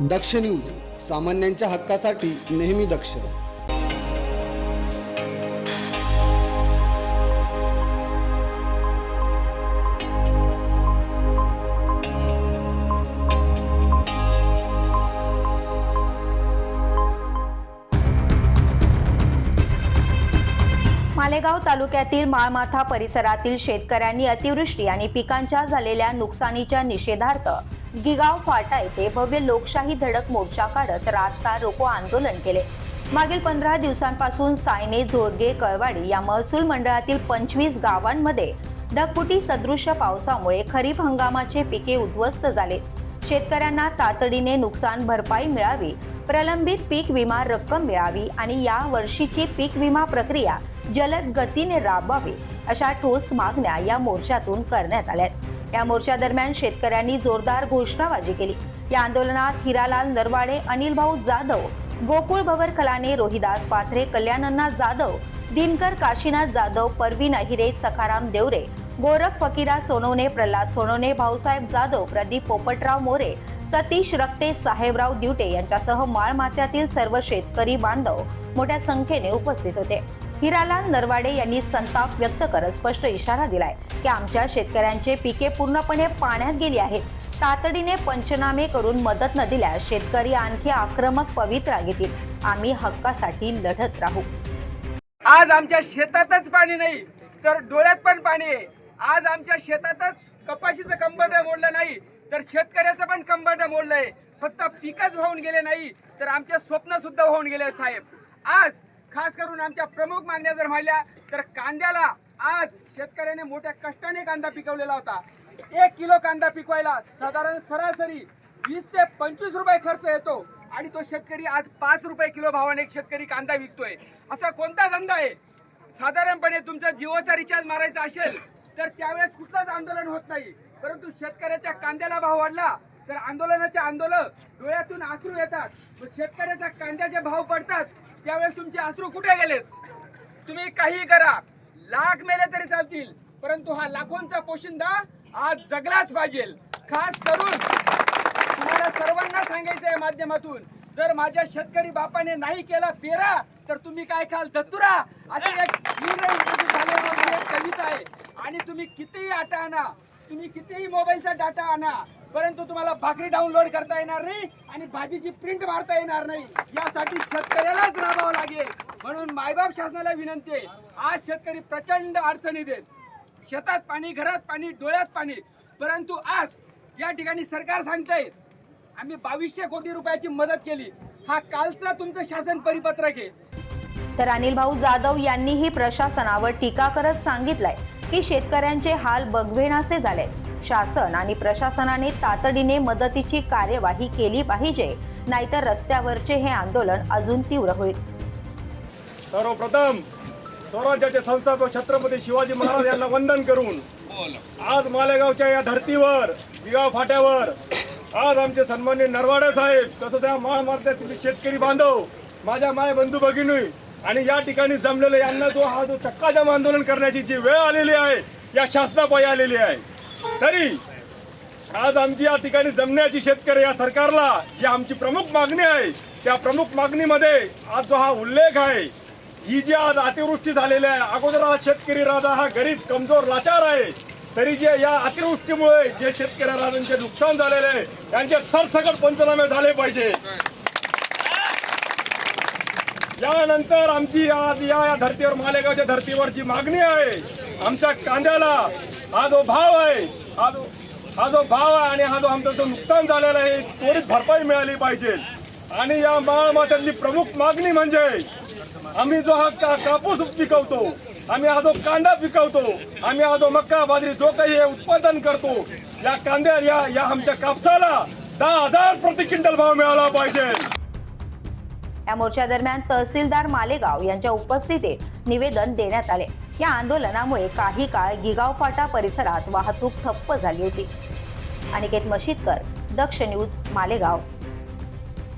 दक्ष news सामान्यांच्या हक्कासाठी नेहमी दक्ष. मालेगाव तालुक्यातील माळमाथा परिसरातील शेतकऱ्यांनी अतिवृष्टी आणि पिकांच्या झालेल्या नुकसानीच्या निषेधार्थ गिगाव फाटा येथे भव्य लोकशाही धडक मोर्चा काढत रास्ता रोको आंदोलन केले. मागील पंधरा दिवसांपासून सायने जोडगे कळवाडी या महसूल मंडळातील पंचवीस गावांमध्ये ढगफुटी सदृश्य पावसामुळे खरीप हंगामाचे पिके उद्ध्वस्त झाले. शेतकऱ्यांना तातडीने नुकसान भरपाई मिळावी प्रलंबित पीक विमा रक्कम मिळावी आणि या वर्षीची पीक विमा प्रक्रिया जलद गतीने राबवावी अशा ठोस मागण्या या मोर्चातून करण्यात आल्या या मोर्चादरम्यान शेतकऱ्यांनी जोरदार घोषणाबाजी केली. या आंदोलनात हिरालाल नरवाडे अनिल भाऊ जाधव गोकुळ भवर कलाने रोहिदास पाथरे कल्याणन्ना जाधव दिनकर काशीनाथ जाधव परवीन अहिरे सखाराम देवरे गोरख फकीरा सोनवणे प्रल्हाद सोनवणे भाऊसाहेब जाधव प्रदीप पोपटराव मोरे सतीश रक्ते साहेबराव दिवटे यांच्यासह माळमात्यातील सर्व शेतकरी बांधव मोठ्या संख्येने उपस्थित होते. हिरालाल नरवाडे यांनी संताप व्यक्त करत स्पष्ट इशारा दिलाय की आमच्या शेतकऱ्यांचे पिके पूर्णपणे पाण्यात गेली आहेत. तातडीने पंचनामे करून मदत न दिल्यास शेतकरी आणखी आक्रमक पवित्रा घेतील. आम्ही हक्कासाठी लढत राहू. आज आमच्या शेतातच पाणी नाही तर डोळ्यात पण पाणी आहे. आज आमच्या शेतातच कपाशीचं कंबरड मोडलं नाही तर शेतकऱ्याचं पण कंबरड मोडलंय. फक्त पिकच वाहून गेले नाही तर आमचे स्वप्न सुद्धा वाहून गेले साहेब. आज खास करून आमच्या प्रमुख मागण्या जर म्हणल्या तर कांद्याला आज शेतकऱ्याने मोठ्या कष्टाने कांदा पिकवलेला होता. एक किलो कांदा पिकवायला साधारण सरासरी वीस ते पंचवीस रुपये खर्च येतो आणि तो शेतकरी आज पाच रुपये किलो भावाने एक शेतकरी कांदा विकतोय. असा कोणता धंदा आहे? साधारणपणे तुमचा जिओचा रिचार्ज मारायचा असेल तर त्यावेळेस कुठलंच आंदोलन होत नाही. परंतु शेतकऱ्याच्या कांद्याला भाव वाढला तर आंदोलनाचे आंदोलन डोळ्यातून आसरू येतात. शेतकऱ्याचा कांद्याचे भाव पडतात. त्यावेळेस तुमचे अश्रू कुठे गेलेत? तुम्ही काही करा. लाख मेले तरी चालतील. परंतु हा लाखोंचा पोशिंदा आज जगलाच पाहिजे. खास करून तुम्हाला सर्वांना सांगायचं आहे माध्यमातून. जर माझ्या शेतकरी बापाने नाही केला पेरा तर तुम्ही काय खाल? धतुरा असे एक एक कविता आहे. आणि तुम्ही कितीही आटा आणा तुम्ही कितीही मोबाईलचा डाटा आणा परंतु तुम्हाला भाकरी डाउनलोड करता येणार नाही आणि भाजीची प्रिंट मारता येणार नाही. यासाठी शेतकऱ्यालाच राबावं लागेल. म्हणून मायबाप शासनाला विनंती आहे आज शेतकरी प्रचंड अडचणीत आहेत. शेतात पाणी घरात पाणी डोळ्यात पाणी. परंतु आज या ठिकाणी सरकार सांगतंय आम्ही बावीसशे कोटी रुपयाची मदत केली. हा कालचा तुमचं शासन परिपत्रक आहे. तर अनिल भाऊ जाधव यांनीही प्रशासनावर टीका करत सांगितलंय की शेतकऱ्यांचे हाल बघवेनासे झाले शासन आणि प्रशासनाने तातडीने मदतीची कार्यवाही केली पाहिजे नाहीतर रस्त्यावरचे हे आंदोलन अजून तीव्र होईल. सर्वप्रथम स्वराज्याचे संस्थापक छत्रपती शिवाजी महाराज यांना वंदन करून आज मालेगावच्या या धर्तीवर गिगाव फाट्यावर आज आमचे सन्मान्य नरवाडे साहेब तसं त्या महामार्गातील शेतकरी बांधव माझ्या माय बंधू भगिनी आणि या ठिकाणी जमलेले यांना जो हा जो चक्काजाम आंदोलन करण्याची जी वेळ आलेली आहे या शासनापायी आलेली आहे. तरी आज आमची या ठिकाणी जमण्याची शेतकरी या सरकारला जी आमची प्रमुख मागणी आहे त्या प्रमुख मागणीमध्ये आज जो हा उल्लेख आहे ही जी आज अतिवृष्टी झालेली आहे अगोदर आज शेतकरी राजा हा गरीब कमजोर लाचार आहे तरी जे या अतिवृष्टीमुळे जे शेतकरी राजांचे नुकसान झालेले आहे त्यांचे सरसकट पंचनामे झाले पाहिजे. यानंतर आमची आज या या धर्तीवर मालेगावच्या धर्तीवर जी मागणी आहे आमच्या कांद्याला हा जो भाव आहे हा जो हा जो भाव आहे आणि हा जो आमचं जो नुकसान झालेला आहे त्वरित भरपाई मिळाली पाहिजे. आणि या माळमात्यातली प्रमुख मागणी म्हणजे आम्ही जो हा का कापूस पिकवतो आम्ही हा जो कांदा पिकवतो आम्ही हा जो मक्का बाजरी जो काही हे उत्पादन करतो या कांद्या या या आमच्या कापसाला दहा हजार प्रति क्विंटल भाव मिळाला पाहिजे. या मोर्चादरम्यान तहसीलदार मालेगाव यांच्या उपस्थितीत निवेदन देण्यात आले. या आंदोलनामुळे काही काळ गिगाव फाटा परिसरात वाहतूक ठप्प झाली होती. अनिकेत मशीदकर दक्ष न्यूज मालेगाव.